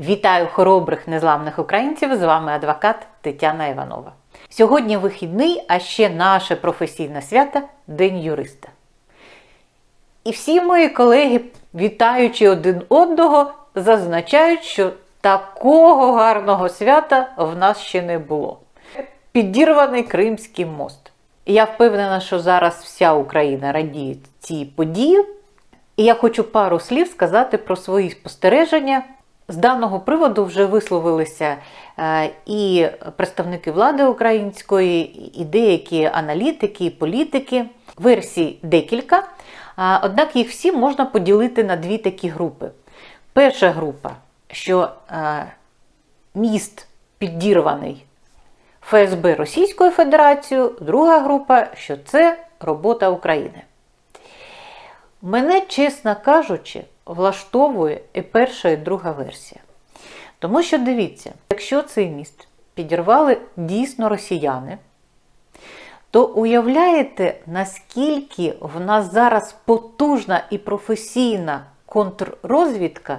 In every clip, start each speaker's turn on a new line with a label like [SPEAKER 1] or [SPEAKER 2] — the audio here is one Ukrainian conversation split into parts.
[SPEAKER 1] Вітаю хоробрих незламних українців! З вами адвокат Тетяна Іванова. Сьогодні вихідний, а ще наше професійне свято День юриста. І всі мої колеги, вітаючи один одного, зазначають, що такого гарного свята в нас ще не було. Підірваний Кримський мост. Я впевнена, що зараз вся Україна радіє цій події. І я хочу пару слів сказати про свої спостереження. З даного приводу вже висловилися е, і представники влади української, і деякі аналітики, і політики. Версій декілька, однак їх всі можна поділити на дві такі групи. Перша група, що е, міст підірваний ФСБ Російською Федерацією, друга група, що це робота України. Мене, чесно кажучи, влаштовує і перша, і друга версія. Тому що дивіться, якщо цей міст підірвали дійсно росіяни, то уявляєте, наскільки в нас зараз потужна і професійна контррозвідка,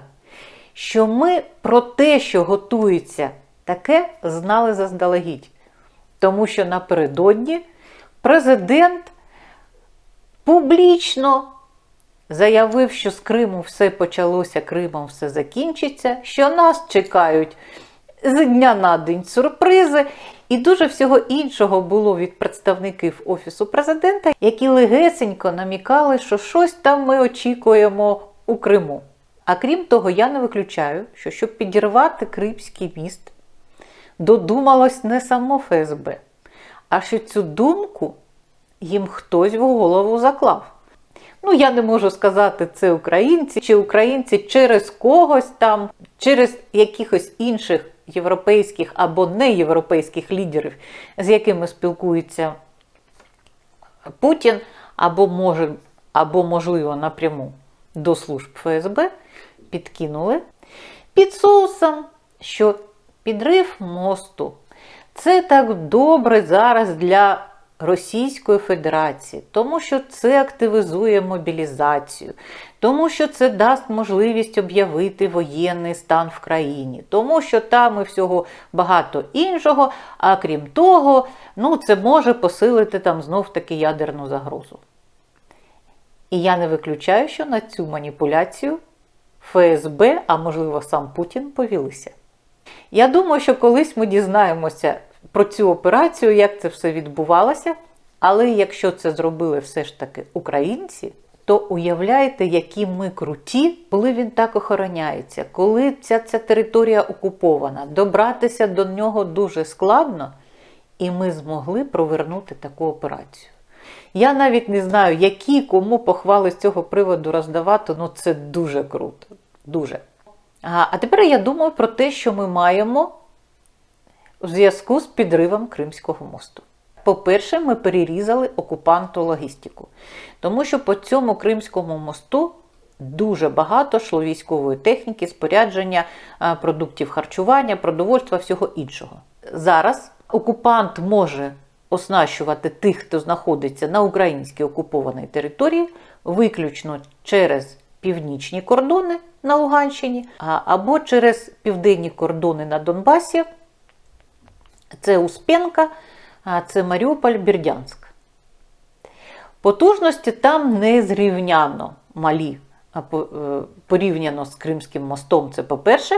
[SPEAKER 1] що ми про те, що готується таке, знали заздалегідь. Тому що напередодні президент публічно заявив, що з Криму все почалося, Кримом все закінчиться, що нас чекають з дня на день сюрпризи. І дуже всього іншого було від представників Офісу президента, які легесенько намікали, що щось там ми очікуємо у Криму. А крім того, я не виключаю, що щоб підірвати Кримський міст, додумалось не само ФСБ, а що цю думку їм хтось в голову заклав. Ну, я не можу сказати, це українці чи українці через когось там, через якихось інших європейських або неєвропейських лідерів, з якими спілкується Путін, або може, або, можливо, напряму до служб ФСБ, підкинули під соусом, що підрив мосту. Це так добре зараз для Російської Федерації, тому що це активізує мобілізацію, тому що це дасть можливість об'явити воєнний стан в країні, тому що там і всього багато іншого, а крім того, ну, це може посилити там знов-таки ядерну загрозу. І я не виключаю, що на цю маніпуляцію ФСБ, а можливо сам Путін, повілися. Я думаю, що колись ми дізнаємося про цю операцію, як це все відбувалося. Але якщо це зробили все ж таки українці, то уявляєте, які ми круті, коли він так охороняється, коли ця, ця територія окупована, добратися до нього дуже складно, і ми змогли провернути таку операцію. Я навіть не знаю, які кому похвали з цього приводу роздавати, ну це дуже круто. Дуже. А, а тепер я думаю про те, що ми маємо у зв'язку з підривом Кримського мосту. По-перше, ми перерізали окупанту логістику, тому що по цьому Кримському мосту дуже багато йшло військової техніки, спорядження, продуктів харчування, продовольства, всього іншого. Зараз окупант може оснащувати тих, хто знаходиться на українській окупованій території, виключно через північні кордони на Луганщині або через південні кордони на Донбасі. Це Успенка, це Маріуполь, Бірдянськ. Потужності там незрівняно малі е, порівняно з Кримським мостом, це по-перше.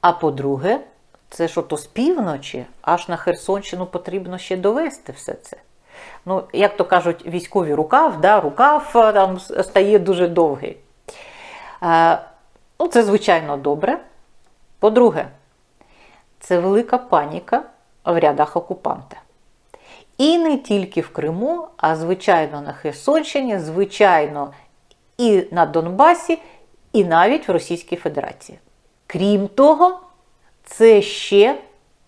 [SPEAKER 1] А по-друге, це що то з півночі, аж на Херсонщину потрібно ще довести все це. Ну, Як то кажуть, військовий рукав, да, рукав там стає дуже довгий. Е, ну, Це, звичайно, добре. По-друге, це велика паніка в рядах окупанта. І не тільки в Криму, а звичайно на Херсонщині, звичайно, і на Донбасі, і навіть в Російській Федерації. Крім того, це ще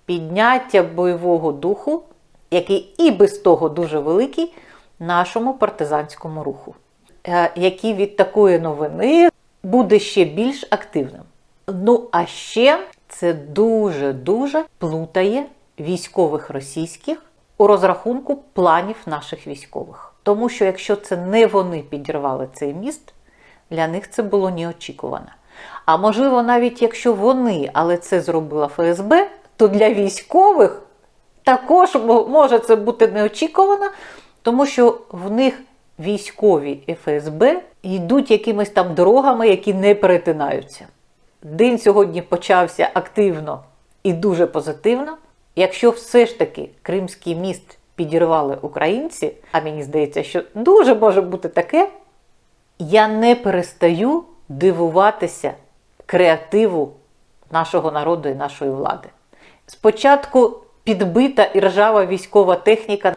[SPEAKER 1] підняття бойового духу, який і без того дуже великий, нашому партизанському руху, е, який від такої новини буде ще більш активним. Ну, а ще це дуже-дуже плутає військових російських у розрахунку планів наших військових. Тому що якщо це не вони підірвали цей міст, для них це було неочікувано. А можливо, навіть якщо вони, але це зробила ФСБ, то для військових також може це бути неочікувано, тому що в них військові ФСБ йдуть якимись там дорогами, які не перетинаються. День сьогодні почався активно і дуже позитивно. Якщо все ж таки Кримський міст підірвали українці, а мені здається, що дуже може бути таке, я не перестаю дивуватися креативу нашого народу і нашої влади. Спочатку підбита і ржава військова техніка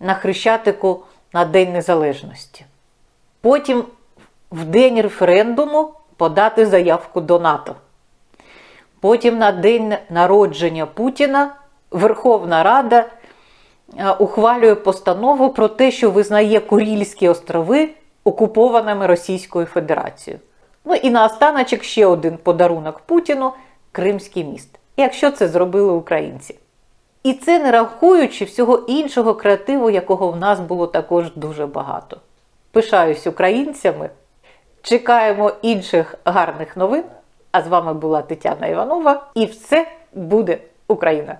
[SPEAKER 1] на Хрещатику на День Незалежності. Потім в день референдуму подати заявку до НАТО. Потім на день народження Путіна Верховна Рада е, ухвалює постанову про те, що визнає Курільські острови окупованими Російською Федерацією. Ну і наостаночок ще один подарунок Путіну Кримський міст. Якщо це зробили українці. І це не рахуючи всього іншого креативу, якого в нас було також дуже багато. Пишаюсь українцями. Чекаємо інших гарних новин. А з вами була Тетяна Іванова. І все буде Україна!